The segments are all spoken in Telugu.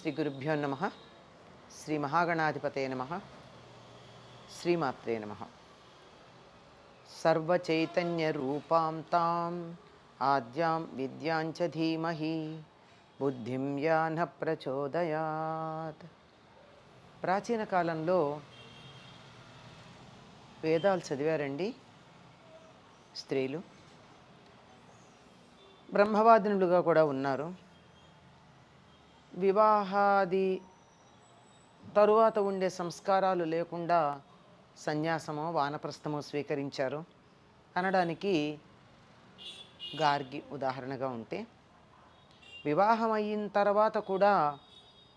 శ్రీ గురుభ్యో నమ. శ్రీ మహాగణాధిపతే నమ. శ్రీమాత్రే నమ. సర్వచైతన్యరూపాం తాం ఆద్యాం విద్యాంచ ధీమహి. బుద్ధిం యాన ప్రచోదయాత్. ప్రాచీన కాలంలో వేదాలు చదివారండి స్త్రీలు. బ్రహ్మవాదినులుగా కూడా ఉన్నారు. వివాహాది తరువాత ఉండే సంస్కారాలు లేకుండా సన్యాసమో వానప్రస్థమో స్వీకరించారు. అనడానికి గార్గి ఉదాహరణగా ఉంటే వివాహం అయిన తర్వాత కూడా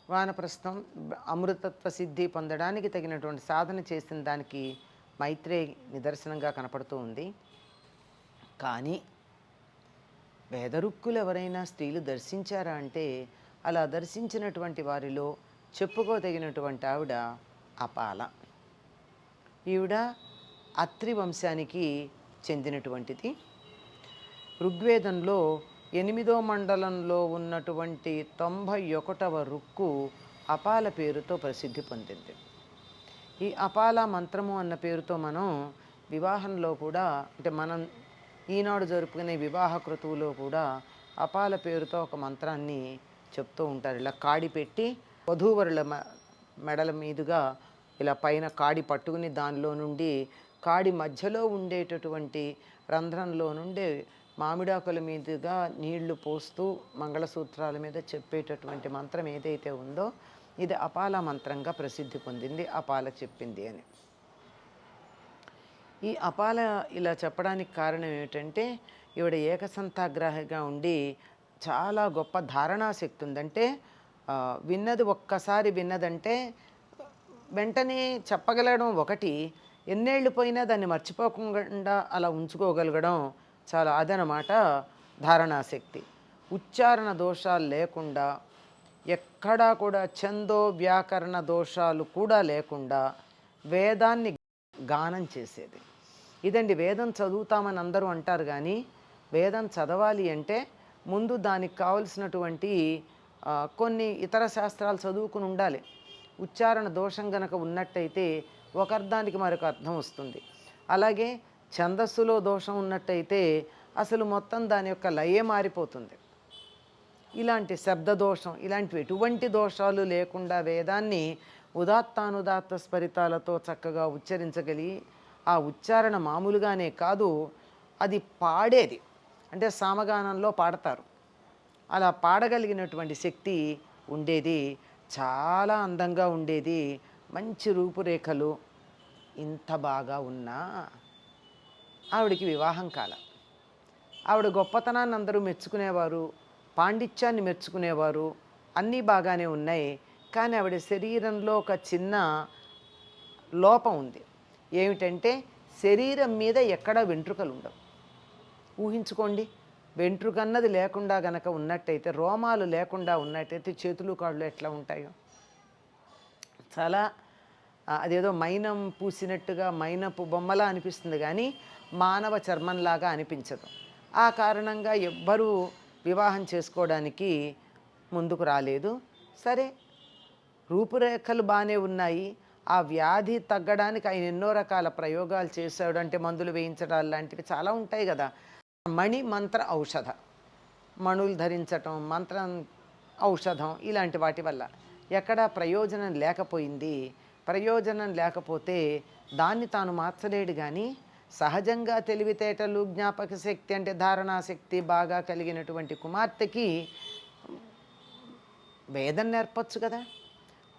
వానప్రస్థం అమృతత్వ సిద్ధి పొందడానికి తగినటువంటి సాధన చేసిన దానికి మైత్రే నిదర్శనంగా కనపడుతూ ఉంది. కానీ వేదరుక్కులు ఎవరైనా స్త్రీలు దర్శించారా అంటే అలా దర్శించినటువంటి వారిలో చెప్పుకోదగినటువంటి ఆవిడ అపాల. ఈవిడ అత్రి వంశానికి చెందినటువంటిది. ఋగ్వేదంలో ఎనిమిదో మండలంలో ఉన్నటువంటి తొంభై ఒకటవ రుక్కు అపాల పేరుతో ప్రసిద్ధి పొందింది. ఈ అపాల మంత్రము అన్న పేరుతో మనం వివాహంలో కూడా అంటే మనం ఈనాడు జరుపుకునే వివాహ కృతువులో కూడా అపాల పేరుతో ఒక మంత్రాన్ని చెప్తూ ఉంటారు. ఇలా కాడి పెట్టి వధూవరుల మెడల మీదుగా ఇలా పైన కాడి పట్టుకుని దానిలో నుండి కాడి మధ్యలో ఉండేటటువంటి రంధ్రంలో నుండి మామిడాకుల మీదుగా నీళ్ళు పోస్తూ మంగళసూత్రాల మీద చెప్పేటటువంటి మంత్రం ఏదైతే ఉందో ఇది అపాల మంత్రంగా ప్రసిద్ధి పొందింది. అపాల చెప్పింది అని. ఈ అపాల ఇలా చెప్పడానికి కారణం ఏమిటంటే ఈవిడ ఏకసంతాగ్రాహిగా ఉండి చాలా గొప్ప ధారణాశక్తి ఉందంటే విన్నది ఒక్కసారి విన్నదంటే వెంటనే చెప్పగలగడం ఒకటి ఎన్నేళ్ళు పోయినా దాన్ని మర్చిపోకుండా అలా ఉంచుకోగలగడం చాలా అదనమాట ధారణాశక్తి. ఉచ్చారణ దోషాలు లేకుండా ఎక్కడా కూడా చందో వ్యాకరణ దోషాలు కూడా లేకుండా వేదాన్ని గానం చేసేది. ఇదండి వేదం చదువుతామని అందరూ అంటారు కానీ వేదం చదవాలి అంటే ముందు దానికి కావలసినటువంటి కొన్ని ఇతర శాస్త్రాలు చదువుకుని ఉండాలి. ఉచ్చారణ దోషం గనక ఉన్నట్టయితే ఒక అర్థానికి మరొక అర్థం వస్తుంది. అలాగే ఛందస్సులో దోషం ఉన్నట్టయితే అసలు మొత్తం దాని యొక్క లయే మారిపోతుంది. ఇలాంటి శబ్ద దోషం ఇలాంటివి ఎటువంటి దోషాలు లేకుండా వేదాన్ని ఉదాత్తానుదాత్త స్ఫరితాలతో చక్కగా ఉచ్చరించగలిగి ఆ ఉచ్చారణ మామూలుగానే కాదు అది పాడేది. అంటే సామగానంలో పాడతారు. అలా పాడగలిగినటువంటి శక్తి ఉండేది చాలా అందంగా ఉండేది మంచి రూపురేఖలు ఇంత బాగా ఉన్నా ఆవిడికి వివాహం కాల. ఆవిడ గొప్పతనాన్ని అందరూ మెచ్చుకునేవారు పాండిత్యాన్ని మెచ్చుకునేవారు అన్నీ బాగానే ఉన్నాయి కానీ ఆవిడ శరీరంలో ఒక చిన్న లోపం ఉంది. ఏమిటంటే శరీరం మీద ఎక్కడ వెంట్రుకలు ఉండవు. ఊహించుకోండి. వెంట్రుకన్నది లేకుండా గనక ఉన్నట్టయితే రోమాలు లేకుండా ఉన్నట్టయితే చేతులు కాళ్ళు ఎట్లా ఉంటాయో? చాలా అదేదో మైనం పూసినట్టుగా మైనపు బొమ్మలా అనిపిస్తుంది కానీ మానవ చర్మంలాగా అనిపించదు. ఆ కారణంగా ఎవ్వరూ వివాహం చేసుకోవడానికి ముందుకు రాలేదు. సరే రూపురేఖలు బాగానే ఉన్నాయి. ఆ వ్యాధి తగ్గడానికి ఆయన ఎన్నో రకాల ప్రయోగాలు చేశాడు. అంటే మందులు వేయించడాలు లాంటివి చాలా ఉంటాయి కదా. మణి మంత్ర ఔషధ. మణులు ధరించటం మంత్రం ఔషధం ఇలాంటి వాటి వల్ల ఎక్కడ ప్రయోజనం లేకపోయింది. ప్రయోజనం లేకపోతే దాన్ని తాను మార్చలేడు కానీ సహజంగా తెలివితేటలు జ్ఞాపక శక్తి అంటే ధారణా శక్తి బాగా కలిగినటువంటి కుమార్తెకి వేదం నేర్పచ్చు కదా.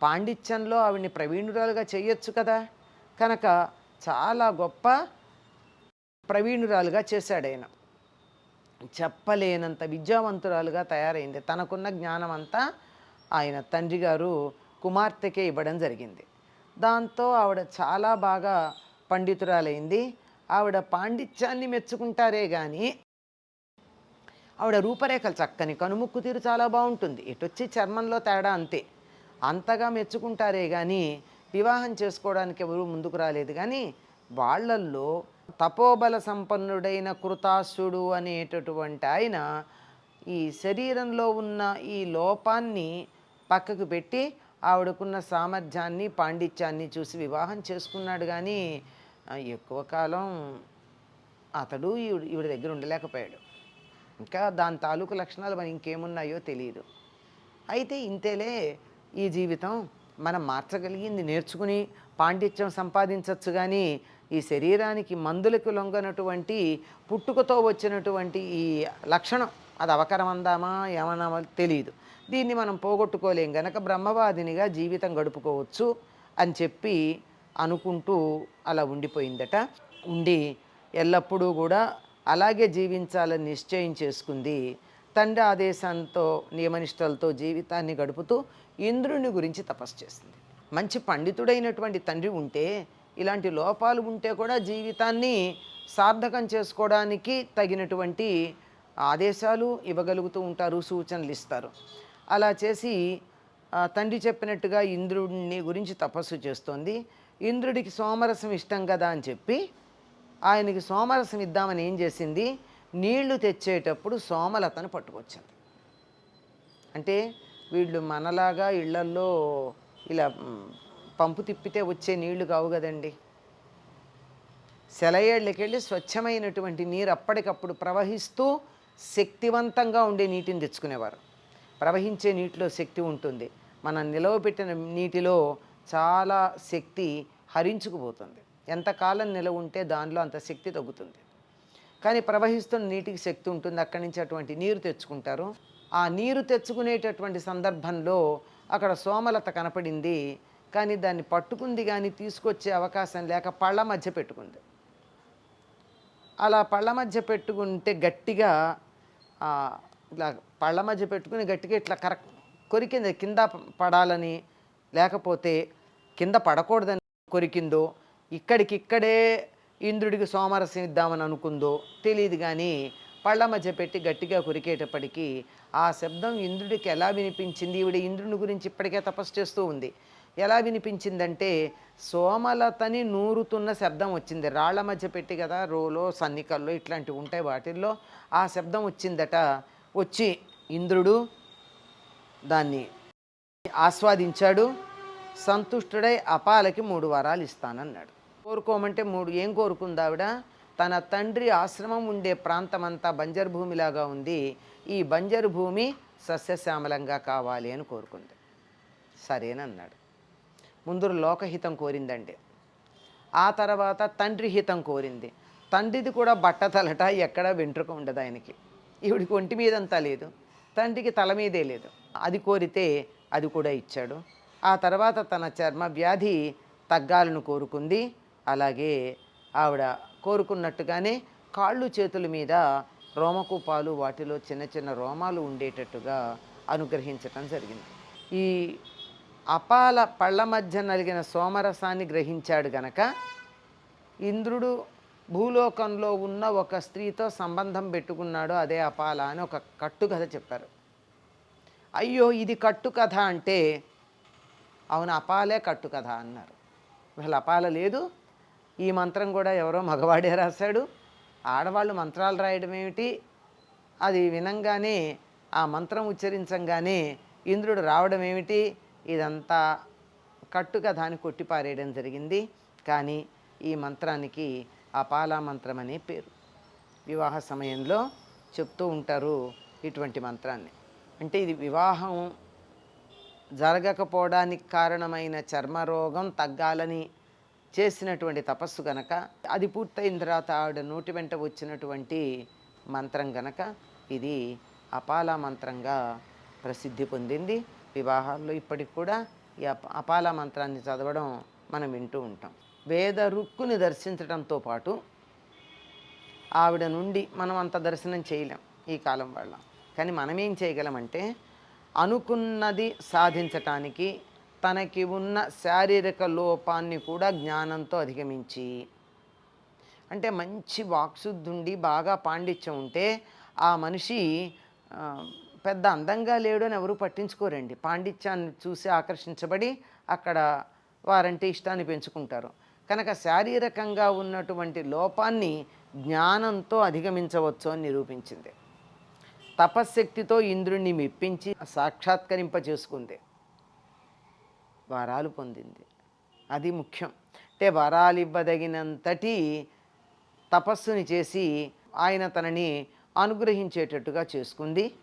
పాండిత్యంలో ఆవిడ్ని ప్రవీణురాలుగా చేయొచ్చు కదా. కనుక చాలా గొప్ప ప్రవీణురాలుగా చేశాడు ఆయన చెప్పలేనంత విద్యావంతురాలుగా తయారైంది. తనకున్న జ్ఞానం అంతా ఆయన తండ్రి గారు కుమార్తెకే ఇవ్వడం జరిగింది. దాంతో ఆవిడ చాలా బాగా పండితురాలైంది. ఆవిడ పాండిత్యాన్ని మెచ్చుకుంటారే కానీ ఆవిడ రూపరేఖలు చక్కని కనుముక్కు తీరు చాలా బాగుంటుంది. ఇటొచ్చి చర్మంలో తేడా అంతే. అంతగా మెచ్చుకుంటారే కానీ వివాహం చేసుకోవడానికి ఎవరు ముందుకు రాలేదు. కానీ వాళ్ళల్లో తపోబల సంపన్నుడైన కృతాసుడు అనేటటువంటి ఆయన ఈ శరీరంలో ఉన్న ఈ లోపాన్ని పక్కకు పెట్టి ఆవిడకున్న సామర్థ్యాన్ని పాండిత్యాన్ని చూసి వివాహం చేసుకున్నాడు. కానీ ఎక్కువ కాలం అతడు ఈవిడ దగ్గర ఉండలేకపోయాడు. ఇంకా దాని తాలూకు లక్షణాలు మరి ఇంకేమున్నాయో తెలియదు అయితే ఇంతేలే ఈ జీవితం మనం మార్చగలిగింది నేర్చుకుని పాండిత్యం సంపాదించవచ్చు కానీ ఈ శరీరానికి మందులకు లొంగనటువంటి పుట్టుకతో వచ్చినటువంటి ఈ లక్షణం. అది అవకరం అందామా ఏమన్నా తెలియదు దీన్ని మనం పోగొట్టుకోలేం. గనక బ్రహ్మవాదినిగా జీవితం గడుపుకోవచ్చు అని చెప్పి అనుకుంటూ అలా ఉండిపోయిందట. ఉండి ఎల్లప్పుడూ కూడా అలాగే జీవించాలని నిశ్చయం చేసుకుంది. తండ్రి ఆదేశంతో నియమనిష్టలతో జీవితాన్ని గడుపుతూ ఇంద్రుని గురించి తపస్సు చేసింది. మంచి పండితుడైనటువంటి తండ్రి ఉంటే ఇలాంటి లోపాలు ఉంటే కూడా జీవితాన్ని సార్థకం చేసుకోవడానికి తగినటువంటి ఆదేశాలు ఇవ్వగలుగుతూ ఉంటారు సూచనలు ఇస్తారు. అలా చేసి తండ్రి చెప్పినట్టుగా ఇంద్రుడిని గురించి తపస్సు చేస్తోంది. ఇంద్రుడికి సోమరసం ఇష్టం కదా అని చెప్పి ఆయనకి సోమరసం ఇద్దామని ఏం చేసింది? నీళ్ళు తెచ్చేటప్పుడు సోమలతను పట్టుకొచ్చింది. అంటే వీళ్ళు మనలాగా ఇళ్ళల్లో ఇలా పంపు తిప్పితే వచ్చే నీళ్ళు కావు కదండి. సెలయేళ్ళకెళ్ళి స్వచ్ఛమైనటువంటి నీరు అప్పటికప్పుడు ప్రవహిస్తూ శక్తివంతంగా ఉండే నీటిని తెచ్చుకునేవారు. ప్రవహించే నీటిలో శక్తి ఉంటుంది. మనం నిలవబెట్టిన నీటిలో చాలా శక్తి హరించుకుపోతుంది. ఎంతకాలం నిలవ ఉంటే దానిలో అంత శక్తి తగ్గుతుంది. కానీ ప్రవహిస్తున్న నీటికి శక్తి ఉంటుంది. అక్కడి నుంచి అటువంటి నీరు తెచ్చుకుంటారు. ఆ నీరు తెచ్చుకునేటటువంటి సందర్భంలో అక్కడ సోమలత కనపడింది. కానీ దాన్ని పట్టుకుంది కానీ తీసుకొచ్చే అవకాశం లేక పళ్ళ మధ్య పెట్టుకుంది. అలా పళ్ళ మధ్య పెట్టుకుంటే గట్టిగా ఇలా పళ్ళ మధ్య పెట్టుకుని గట్టిగా ఇట్లా కరెక్ట్ కొరికింది. కింద పడాలని లేకపోతే కింద పడకూడదని కొరికిందో ఇక్కడికిక్కడే ఇంద్రుడికి సోమరసం ఇద్దామని అనుకుందో తెలియదు కానీ పళ్ళ మధ్య పెట్టి గట్టిగా కొరికేటప్పటికీ ఆ శబ్దం ఇంద్రుడికి ఎలా వినిపించింది? ఈవిడ ఇంద్రుని గురించి ఇప్పటికే తపస్సు చేస్తూ ఉంది. ఎలా వినిపించిందంటే సోమలతని నూరుతున్న శబ్దం వచ్చింది. రాళ్ళ మధ్య పెట్టి కదా రోలో సన్నికల్లో ఇట్లాంటివి ఉంటాయి వాటిల్లో. ఆ శబ్దం వచ్చిందట. వచ్చి ఇంద్రుడు దాన్ని ఆస్వాదించాడు. సంతుష్టుడై అపాలకి మూడు వరాలు ఇస్తానన్నాడు. కోరుకోమంటే మూడు. ఏం కోరుకుంది ఆవిడ? తన తండ్రి ఆశ్రమం ఉండే ప్రాంతమంతా బంజరు భూమిలాగా ఉంది. ఈ బంజరు భూమి సస్యశ్యామలంగా కావాలి అని కోరుకుంది. సరేనన్నాడు. ముందు లోకహితం కోరిందండి. ఆ తర్వాత తండ్రి హితం కోరింది. తండ్రిది కూడా బట్టతలట ఎక్కడా వెంట్రుక ఉండదు ఆయనకి. ఈవిడికి ఒంటి మీదంతా లేదు. తండ్రికి తల మీదే లేదు. అది కోరితే అది కూడా ఇచ్చాడు. ఆ తర్వాత తన చర్మ వ్యాధి తగ్గాలను కోరుకుంది. అలాగే ఆవిడ కోరుకున్నట్టుగానే కాళ్ళు చేతుల మీద రోమకూపాలు వాటిలో చిన్న చిన్న రోమాలు ఉండేటట్టుగా అనుగ్రహించటం జరిగింది. ఈ అపాల పళ్ళ మధ్య నలిగిన సోమరసాన్ని గ్రహించాడు గనక ఇంద్రుడు భూలోకంలో ఉన్న ఒక స్త్రీతో సంబంధం పెట్టుకున్నాడు అదే అపాల అని ఒక కట్టుకథ చెప్పారు. అయ్యో ఇది కట్టుకథ అంటే అవును అపాలే కట్టుకథ అన్నారు. అసలు అపాల లేదు ఈ మంత్రం కూడా ఎవరో మగవాడే రాశాడు. ఆడవాళ్ళు మంత్రాలు రాయడం ఏమిటి? అది వినంగానే ఆ మంత్రం ఉచ్చరించంగానే ఇంద్రుడు రావడం ఏమిటి? ఇదంతా కట్టుగా దాన్ని కొట్టిపారేయడం జరిగింది. కానీ ఈ మంత్రానికి అపాలా మంత్రం అనే పేరు. వివాహ సమయంలో చెప్తూ ఉంటారు ఇటువంటి మంత్రాన్ని. అంటే ఇది వివాహం జరగకపోవడానికి కారణమైన చర్మరోగం తగ్గాలని చేసినటువంటి తపస్సు గనక అది పూర్తయిన తర్వాత ఆవిడ నోటి వెంట వచ్చినటువంటి మంత్రం గనక ఇది అపాల మంత్రంగా ప్రసిద్ధి పొందింది. వివాహాల్లో ఇప్పటికి కూడా ఈ అప అపాల మంత్రాన్ని చదవడం మనం వింటూ ఉంటాం. వేద రుక్కుని దర్శించడంతో పాటు ఆవిడ నుండి మనం అంత దర్శనం చేయలేం ఈ కాలం వాళ్ళ కానీ మనం ఏం చేయగలమంటే అనుకున్నది సాధించటానికి తనకి ఉన్న శారీరక లోపాన్ని కూడా జ్ఞానంతో అధిగమించి అంటే మంచి వాక్శుద్ధి ఉండి బాగా పాండిత్యం ఉంటే ఆ మనిషి పెద్ద అందంగా లేడు అని ఎవరూ పట్టించుకోరండి. పాండిత్యాన్ని చూసి ఆకర్షించబడి అక్కడ వారంటే ఇష్టాన్ని పెంచుకుంటారు. కనుక శారీరకంగా ఉన్నటువంటి లోపాన్ని జ్ఞానంతో అధిగమించవచ్చు అని నిరూపించింది. తపశ్శక్తితో ఇంద్రుణ్ణి మెప్పించి సాక్షాత్కరింప చేసుకుంది వరాలు పొందింది. అది ముఖ్యం. అంటే వరాలు ఇవ్వదగినంతటి తపస్సుని చేసి ఆయన తనని అనుగ్రహించేటట్టుగా చేసుకుంది.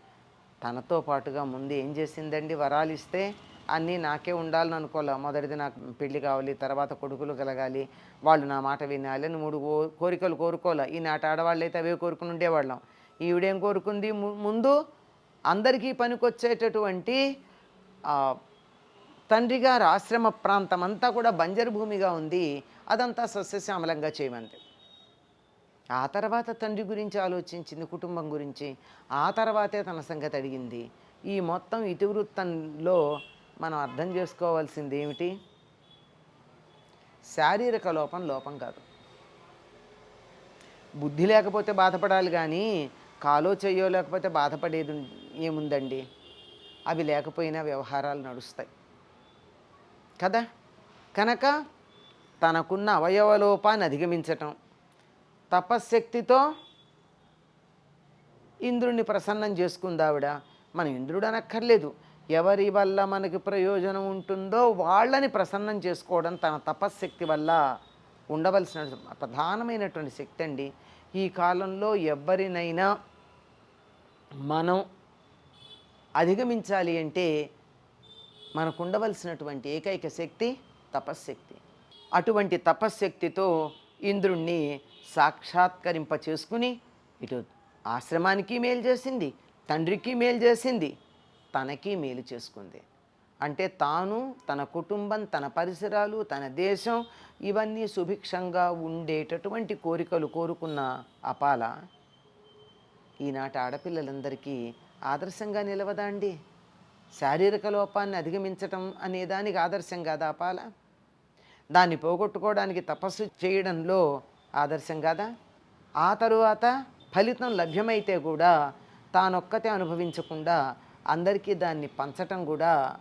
తనతో పాటుగా ముందు ఏం చేసిందండి? వరాలు ఇస్తే అన్నీ నాకే ఉండాలని అనుకోలే. మొదటిది నాకు పెళ్ళి కావాలి తర్వాత కొడుకులు కలగాలి. వాళ్ళు నా మాట వినాలి అని మూడు కోరికలు కోరుకోలే. ఈనాటి ఆడవాళ్ళు అయితే అవే కోరుకుని ఉండేవాళ్ళం. ఈవిడేం కోరుకుంది? ముందు అందరికీ పనికొచ్చేటటువంటి తండ్రి గారు ఆశ్రమ ప్రాంతం అంతా కూడా బంజరు భూమిగా ఉంది. అదంతా సస్యశ్యామలంగా చేయమంది. ఆ తర్వాత తండ్రి గురించి ఆలోచించింది కుటుంబం గురించి. ఆ తర్వాతే తన సంగతి అడిగింది. ఈ మొత్తం ఇతివృత్తంలో మనం అర్థం చేసుకోవాల్సింది ఏమిటి? శారీరక లోపం లోపం కాదు. బుద్ధి లేకపోతే బాధపడాలి కానీ కాలో చెయ్యో లేకపోతే బాధపడేది ఏముందండి? అవి లేకపోయినా వ్యవహారాలు నడుస్తాయి. కదా? కనుక తనకున్న అవయవలోపాన్ని అధిగమించటం. తపశ్శక్తితో ఇంద్రుణ్ణి ప్రసన్నం చేసుకుంది ఆవిడ మన ఇంద్రుడు అనక్కర్లేదు. ఎవరి వల్ల మనకి ప్రయోజనం ఉంటుందో వాళ్ళని ప్రసన్నం చేసుకోవడం తన తపశ్శక్తి వల్ల ఉండవలసిన ప్రధానమైనటువంటి శక్తి అండి. ఈ కాలంలో ఎవరినైనా మనం అధిగమించాలి అంటే మనకు ఉండవలసినటువంటి ఏకైక శక్తి తపశ్శక్తి. అటువంటి తపశ్శక్తితో ఇంద్రుణ్ణి సాక్షాత్కరింప చేసుకుని ఇటు ఆశ్రమానికి మేలు చేసింది తండ్రికి మేలు చేసింది తనకి మేలు చేసుకుంది. అంటే తాను తన కుటుంబం తన పరిసరాలు తన దేశం ఇవన్నీ సుభిక్షంగా ఉండేటటువంటి కోరికలు కోరుకున్న అపాల ఈనాటి ఆడపిల్లలందరికీ ఆదర్శంగా నిలవదా అండి? శారీరక లోపాన్ని అధిగమించటం అనే దానికి ఆదర్శం కాదా అపాల? దాన్ని పోగొట్టుకోవడానికి తపస్సు చేయడంలో ఆదర్శం కాదా? ఆ తరువాత ఫలితం లభ్యమైతే కూడా తానొక్కతే అనుభవించకుండా అందరికీ దాన్ని పంచటం కూడా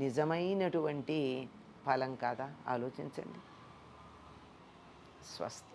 నిజమైనటువంటి ఫలం కాదా? ఆలోచించండి. స్వస్తి.